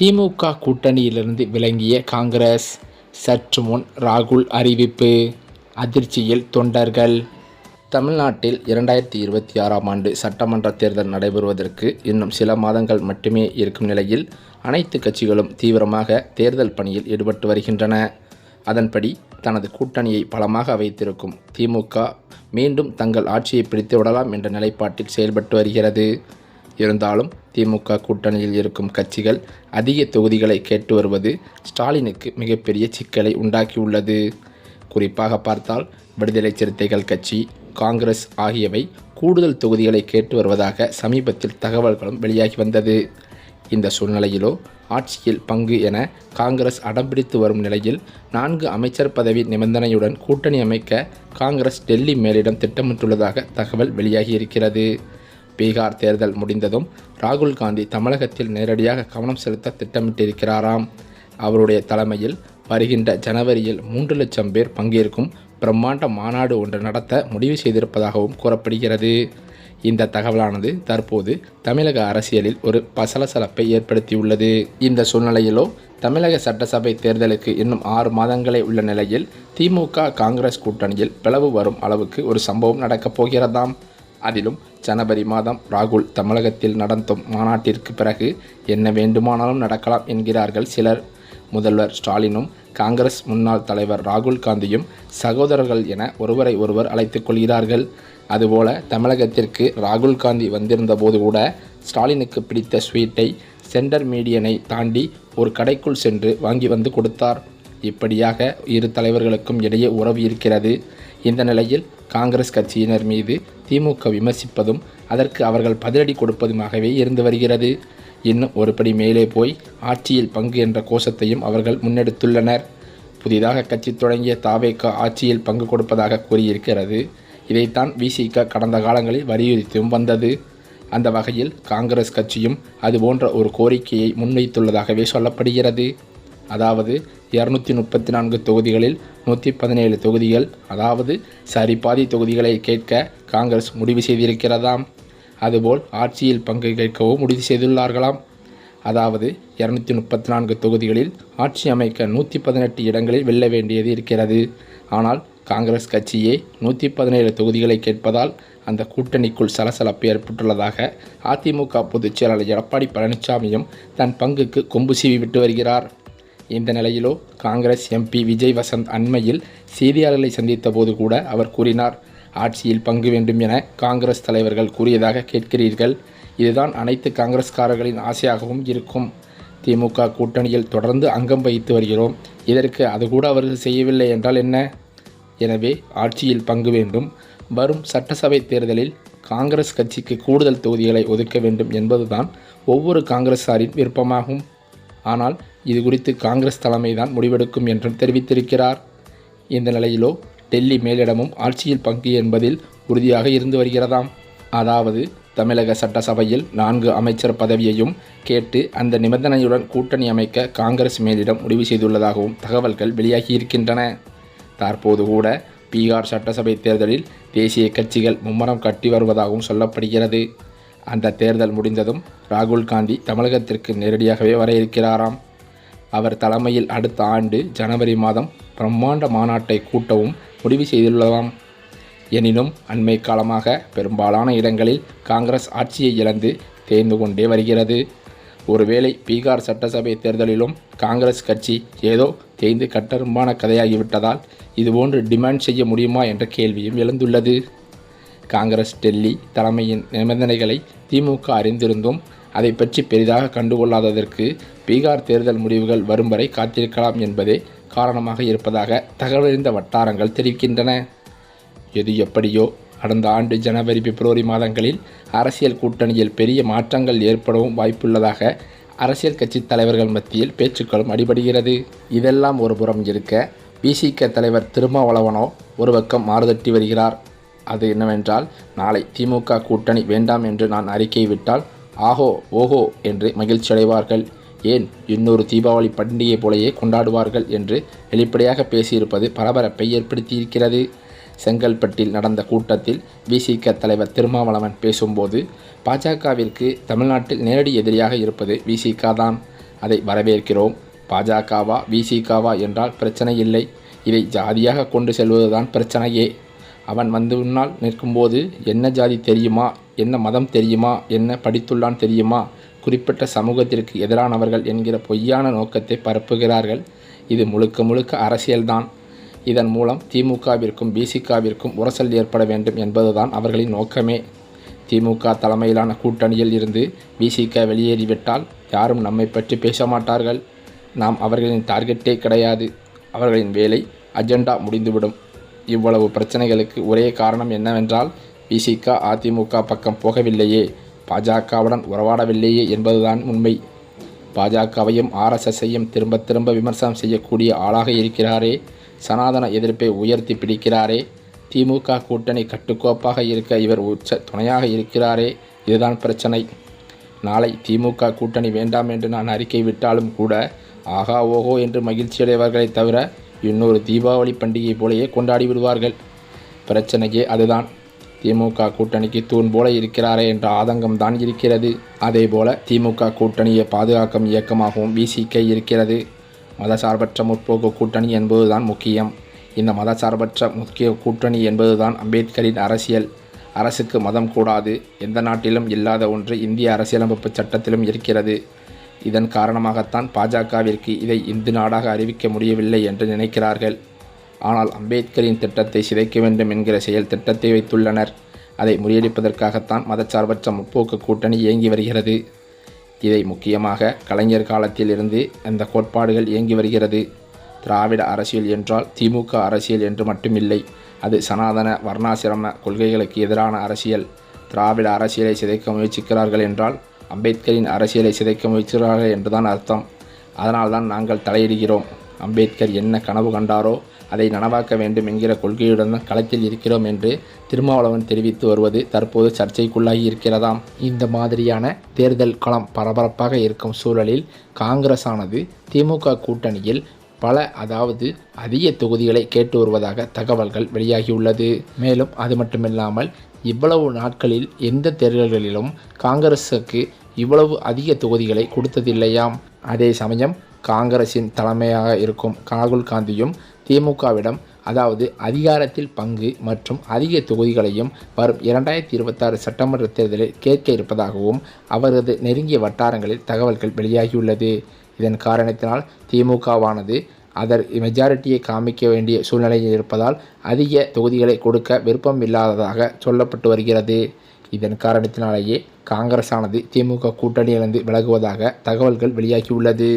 திமுக கூட்டணியிலிருந்து விளங்கிய காங்கிரஸ். சற்று முன் ராகுல் அறிவிப்பு. அதிர்ச்சியில் தொண்டர்கள். தமிழ்நாட்டில் இரண்டாயிரத்தி இருபத்தி ஆறாம் ஆண்டு சட்டமன்ற தேர்தல் நடைபெறுவதற்கு இன்னும் சில மாதங்கள் மட்டுமே இருக்கும் நிலையில் அனைத்து கட்சிகளும் தீவிரமாக தேர்தல் பணியில் ஈடுபட்டு வருகின்றன. அதன்படி தனது கூட்டணியை பலமாக வைத்திருக்கும் திமுக மீண்டும் தங்கள் ஆட்சியை பிடித்து விடலாம் என்ற நிலைப்பாட்டில் செயல்பட்டு வருகிறது. இருந்தாலும் திமுக கூட்டணியில் இருக்கும் கட்சிகள் அதிக தொகுதிகளை கேட்டு வருவது ஸ்டாலினுக்கு மிகப்பெரிய சிக்கலை உண்டாக்கியுள்ளது. குறிப்பாக பார்த்தால் விடுதலை சிறுத்தைகள் கட்சி காங்கிரஸ் ஆகியவை கூடுதல் தொகுதிகளை கேட்டு வருவதாக சமீபத்தில் தகவல்களும் வெளியாகி வந்தது. இந்த சூழ்நிலையிலோ ஆட்சியில் பங்கு என காங்கிரஸ் அடம்பிடித்து வரும் நிலையில் நான்கு அமைச்சர் பதவி நிபந்தனையுடன் கூட்டணி அமைக்க காங்கிரஸ் டெல்லி மேலிடம் திட்டமிட்டுள்ளதாக தகவல் வெளியாகியிருக்கிறது பீகார் தேர்தல் முடிந்ததும் ராகுல் காந்தி தமிழகத்தில் நேரடியாக கவனம் செலுத்த திட்டமிட்டிருக்கிறாராம். அவருடைய தலைமையில் வருகின்ற ஜனவரியில் மூன்று லட்சம் பேர் பங்கேற்கும் பிரம்மாண்ட மாநாடு ஒன்று நடத்த முடிவு செய்திருப்பதாகவும் கூறப்படுகிறது. இந்த தகவலானது தற்போது தமிழக அரசியலில் ஒரு பசலசலப்பை ஏற்படுத்தியுள்ளது. இந்த சூழ்நிலையிலோ தமிழக சட்டசபை தேர்தலுக்கு இன்னும் ஆறு மாதங்களே உள்ள நிலையில் திமுக காங்கிரஸ் கூட்டணியில் பிளவு வரும் அளவுக்கு ஒரு சம்பவம் நடக்கப் போகிறதாம். அதிலும் ஜனவரி மாதம் ராகுல் தமிழகத்தில் நடத்தும் மாநாட்டிற்கு பிறகு என்ன வேண்டுமானாலும் நடக்கலாம் என்கிறார்கள் சிலர். முதல்வர் ஸ்டாலினும் காங்கிரஸ் முன்னாள் தலைவர் ராகுல் காந்தியும் சகோதரர்கள் என ஒருவரை ஒருவர் அழைத்துக் கொள்கிறார்கள். அதுபோல தமிழகத்திற்கு ராகுல் காந்தி வந்திருந்த போது கூட ஸ்டாலினுக்கு பிடித்த ஸ்வீட்டை சென்டர் மீடியனை தாண்டி ஒரு கடைக்குள் சென்று வாங்கி வந்து கொடுத்தார். இப்படியாக இரு தலைவர்களுக்கும் இடையே உறவு இருக்கிறது. இந்த நிலையில் காங்கிரஸ் கட்சியினர் மீது திமுக விமர்சிப்பதும் அதற்கு அவர்கள் பதிலடி கொடுப்பதுமாகவே இருந்து வருகிறது. இன்னும் ஒருபடி மேலே போய் ஆட்சியில் பங்கு என்ற கோஷத்தையும் அவர்கள் முன்னெடுத்துள்ளனர். புதிதாக கட்சி தொடங்கிய தாவேக்கா ஆட்சியில் பங்கு கொடுப்பதாக கூறியிருக்கிறது. இதைத்தான் விசிக கடந்த காலங்களில் வலியுறுத்தியும் வந்தது. அந்த வகையில் காங்கிரஸ் கட்சியும் அதுபோன்ற ஒரு கோரிக்கையை முன்வைத்துள்ளதாகவே சொல்லப்படுகிறது. அதாவது இரநூத்தி முப்பத்தி நான்கு தொகுதிகளில் நூற்றி பதினேழு தொகுதிகள் அதாவது சரிபாதி தொகுதிகளை கேட்க காங்கிரஸ் முடிவு செய்திருக்கிறதாம். அதுபோல் ஆட்சியில் பங்கு கேட்கவும் முடிவு செய்துள்ளார்களாம். அதாவது இரநூத்தி முப்பத்தி நான்கு தொகுதிகளில் ஆட்சி அமைக்க நூற்றி பதினெட்டு இடங்களில் வெல்ல வேண்டியது இருக்கிறது. ஆனால் காங்கிரஸ் கட்சியே நூற்றி பதினேழு தொகுதிகளை கேட்பதால் அந்த கூட்டணிக்குள் சலசலப்பு ஏற்பட்டுள்ளதாக அதிமுக பொதுச் செயலாளர் எடப்பாடி பழனிசாமியும் தன் பங்குக்கு கொம்பு சீவி விட்டு வருகிறார். இந்த நிலையிலோ காங்கிரஸ் எம்பி விஜய் வசந்த் அண்மையில் செய்தியாளர்களை சந்தித்த போது கூட அவர் கூறினார் ஆட்சியில் பங்கு வேண்டும் என காங்கிரஸ் தலைவர்கள் கூறியதாக கேட்கிறீர்கள். இதுதான் அனைத்து காங்கிரஸ்காரர்களின் ஆசையாகவும் இருக்கும். திமுக கூட்டணியில் தொடர்ந்து அங்கம் வகித்து வருகிறோம். இதற்கு அது கூட அவர்கள் செய்யவில்லை என்றால் என்ன? எனவே ஆட்சியில் பங்கு வேண்டும். வரும் சட்டசபை தேர்தலில் காங்கிரஸ் கட்சிக்கு கூடுதல் தொகுதிகளை ஒதுக்க வேண்டும் என்பதுதான் ஒவ்வொரு காங்கிரஸாரின் விருப்பமாகும். ஆனால் இது குறித்து காங்கிரஸ் தலைமைதான் முடிவெடுக்கும் என்றும் தெரிவித்திருக்கிறார். இந்த நிலையிலோ டெல்லி மேலிடமும் ஆட்சியில் பங்கு என்பதில் உறுதியாக இருந்து வருகிறதாம். அதாவது தமிழக சட்டசபையில் நான்கு அமைச்சர் பதவியையும் கேட்டு அந்த நிபந்தனையுடன் கூட்டணி அமைக்க காங்கிரஸ் மேலிடம் முடிவு செய்துள்ளதாகவும் தகவல்கள் வெளியாகியிருக்கின்றன தற்போது கூட பீகார் சட்டசபை தேர்தலில் தேசிய கட்சிகள் மும்மரம் கட்டி வருவதாகவும் சொல்லப்படுகிறது. அந்த தேர்தல் முடிந்ததும் ராகுல் காந்தி தமிழகத்திற்கு நேரடியாகவே வர இருக்கிறாராம். அவர் தலைமையில் அடுத்த ஆண்டு ஜனவரி மாதம் பிரம்மாண்ட மாநாட்டை கூட்டவும் முடிவு செய்துள்ளதாம். எனினும் அண்மை காலமாக பெரும்பாலான இடங்களில் காங்கிரஸ் ஆட்சியை இழந்து தேய்ந்து கொண்டே வருகிறது. ஒருவேளை பீகார் சட்டசபை தேர்தலிலும் காங்கிரஸ் கட்சி ஏதோ தேய்ந்து கட்டரும்பான கதையாகிவிட்டதால் இதுபோன்று டிமாண்ட் செய்ய முடியுமா என்ற கேள்வியும் எழுந்துள்ளது. காங்கிரஸ் டெல்லி தலைமையின் நிபந்தனைகளை திமுக அறிந்திருந்தும் அதை பற்றி பெரிதாக கண்டுகொள்ளாததற்கு பீகார் தேர்தல் முடிவுகள் வரும் வரை காத்திருக்கலாம் என்பதே காரணமாக இருப்பதாக தகவலறிந்த வட்டாரங்கள் தெரிவிக்கின்றன. எது எப்படியோ கடந்த ஆண்டு ஜனவரி பிப்ரவரி மாதங்களில் அரசியல் கூட்டணியில் பெரிய மாற்றங்கள் ஏற்படவும் வாய்ப்புள்ளதாக அரசியல் கட்சி தலைவர்கள் மத்தியில் பேச்சுக்களும் அடிபடுகிறது. இதெல்லாம் ஒரு புறம் இருக்க பிசிக தலைவர் திருமாவளவனோ ஒரு பக்கம் மாறுதட்டி வருகிறார். அது என்னவென்றால் நாளை திமுக கூட்டணி வேண்டாம் என்று நான் அறிக்கை விட்டால் ஆஹோ ஓஹோ என்று மகிழ்ச்சி அடைவார்கள் ஏன்? இன்னொரு தீபாவளி பண்டிகை போலயே கொண்டாடுவார்கள் என்று வெளிப்படையாக பேசியிருப்பது பரபரப்பை ஏற்படுத்தியிருக்கிறது. செங்கல்பட்டில் நடந்த கூட்டத்தில் விசிக தலைவர் திருமாவளவன் பேசும்போது பாஜகவிற்கு தமிழ்நாட்டில் நேரடி எதிரியாக இருப்பது விசிக தான். அதை வரவேற்கிறோம். பாஜகவா விசிகாவா என்றால் பிரச்சனை இல்லை. இதை ஜாதியாக கொண்டு செல்வதுதான் பிரச்சனையே. அவன் வந்து முன்னால் நிற்கும்போது என்ன ஜாதி தெரியுமா? என்ன மதம் தெரியுமா? என்ன படித்துள்ளான் தெரியுமா? குறிப்பிட்ட சமூகத்திற்கு எதிரானவர்கள் என்கிற பொய்யான நோக்கத்தை பரப்புகிறார்கள். இது முழுக்க முழுக்க அரசியல்தான். இதன் மூலம் திமுகவிற்கும் பிசிகாவிற்கும் உரசல் ஏற்பட வேண்டும் என்பதுதான் அவர்களின் நோக்கமே. திமுக தலைமையிலான கூட்டணியில் இருந்து பிசிக வெளியேறிவிட்டால் யாரும் நம்மை பற்றி பேச மாட்டார்கள் நாம் அவர்களின் டார்கெட்டே கிடையாது. அவர்களின் வேலை அஜெண்டா முடிந்துவிடும். இவ்வளவு பிரச்சனைகளுக்கு ஒரே காரணம் என்னவென்றால் பிசிக அதிமுக பக்கம் போகவில்லையே. பாஜகவுடன் உறவாடவில்லையே என்பதுதான் உண்மை. பாஜகவையும் ஆர்எஸ்எஸ்ஸையும் திரும்ப திரும்ப விமர்சனம் செய்யக்கூடிய ஆளாக இருக்கிறாரே. சனாதன எதிர்ப்பை உயர்த்தி பிடிக்கிறாரே. திமுக கூட்டணி கட்டுக்கோப்பாக இருக்க இவர் உச்ச துணையாக இருக்கிறாரே. இதுதான் பிரச்சனை. நாளை திமுக கூட்டணி வேண்டாம் என்று நான் அறிக்கை விட்டாலும் கூட ஆகா ஓஹோ என்று மகிழ்ச்சியடைவர்களை தவிர இன்னொரு தீபாவளி பண்டிகை போலயே கொண்டாடி விடுவார்கள். பிரச்சனையே அதுதான். திமுக கூட்டணிக்கு தூண் போல இருக்கிறாரே என்ற ஆதங்கம் தான் இருக்கிறது. அதேபோல திமுக கூட்டணியை பாதுகாக்கும் இயக்கமாகவும் விசிக இருக்கிறது. மதசார்பற்ற முற்போக்கு கூட்டணி என்பதுதான் முக்கியம். இந்த மதசார்பற்ற முக்கிய கூட்டணி என்பதுதான் அம்பேத்கரின் அரசியல். அரசுக்கு மதம் கூடாது. எந்த நாட்டிலும் இல்லாத ஒன்று இந்திய அரசியலமைப்பு சட்டத்திலும் இருக்கிறது. இதன் காரணமாகத்தான் பாஜகவிற்கு இதை இந்து நாடாக அறிவிக்க முடியவில்லை என்று நினைக்கிறார்கள். ஆனால் அம்பேத்கரின் திட்டத்தை சிதைக்க வேண்டும் என்கிற செயல் திட்டத்தை வைத்துள்ளனர். அதை முறியடிப்பதற்காகத்தான் மதச்சார்பற்ற முற்போக்கு கூட்டணி இயங்கி வருகிறது. இதை முக்கியமாக கலைஞர் காலத்தில் இருந்து அந்த கோட்பாடுகள் இயங்கி வருகிறது. திராவிட அரசியல் என்றால் திமுக அரசியல் என்று மட்டுமில்லை அது சனாதன வர்ணாசிரம கொள்கைகளுக்கு எதிரான அரசியல். திராவிட அரசியலை சிதைக்க முயற்சிக்கிறார்கள் என்றால் அம்பேத்கரின் அரசியலை சிதைக்க முயற்சிகிறார்கள் என்றுதான் அர்த்தம். அதனால்தான் நாங்கள் தலையிடுகிறோம். அம்பேத்கர் என்ன கனவு கண்டாரோ அதை நனவாக்க வேண்டும் என்கிற கொள்கையுடன் தான் களத்தில் இருக்கிறோம் என்று திருமாவளவன் தெரிவித்து வருவது தற்போது சர்ச்சைக்குள்ளாகி இருக்கிறதாம் இந்த மாதிரியான தேர்தல் களம் பரபரப்பாக இருக்கும் சூழலில் காங்கிரஸ் ஆனது திமுக கூட்டணியில் பல அதாவது அதிக தொகுதிகளை கேட்டு வருவதாக தகவல்கள் வெளியாகியுள்ளது. மேலும் அது மட்டுமில்லாமல் இவ்வளவு நாட்களில் எந்த தேர்தல்களிலும் காங்கிரஸுக்கு இவ்வளவு அதிக தொகுதிகளை கொடுத்ததில்லையாம். அதே சமயம் காங்கிரசின் தலைமையாக இருக்கும் ராகுல் காந்தியும் திமுகவிடம் அதாவது அதிகாரத்தில் பங்கு மற்றும் அதிக தொகுதிகளையும் வரும் இரண்டாயிரத்தி இருபத்தாறு சட்டமன்ற தேர்தலில் கேட்க இருப்பதாகவும் அவரது நெருங்கிய வட்டாரங்களில் தகவல்கள் வெளியாகியுள்ளது. இதன் காரணத்தினால் திமுகவானது அதர் மெஜாரிட்டியை காமிக்க வேண்டிய சூழ்நிலையில் இருப்பதால் அதிக தொகுதிகளை கொடுக்க விருப்பம் இல்லாததாக சொல்லப்பட்டு வருகிறது. இதன் காரணத்தினாலேயே காங்கிரஸ் ஆனது திமுக கூட்டணியிலிருந்து விலகுவதாக தகவல்கள் வெளியாகியுள்ளது.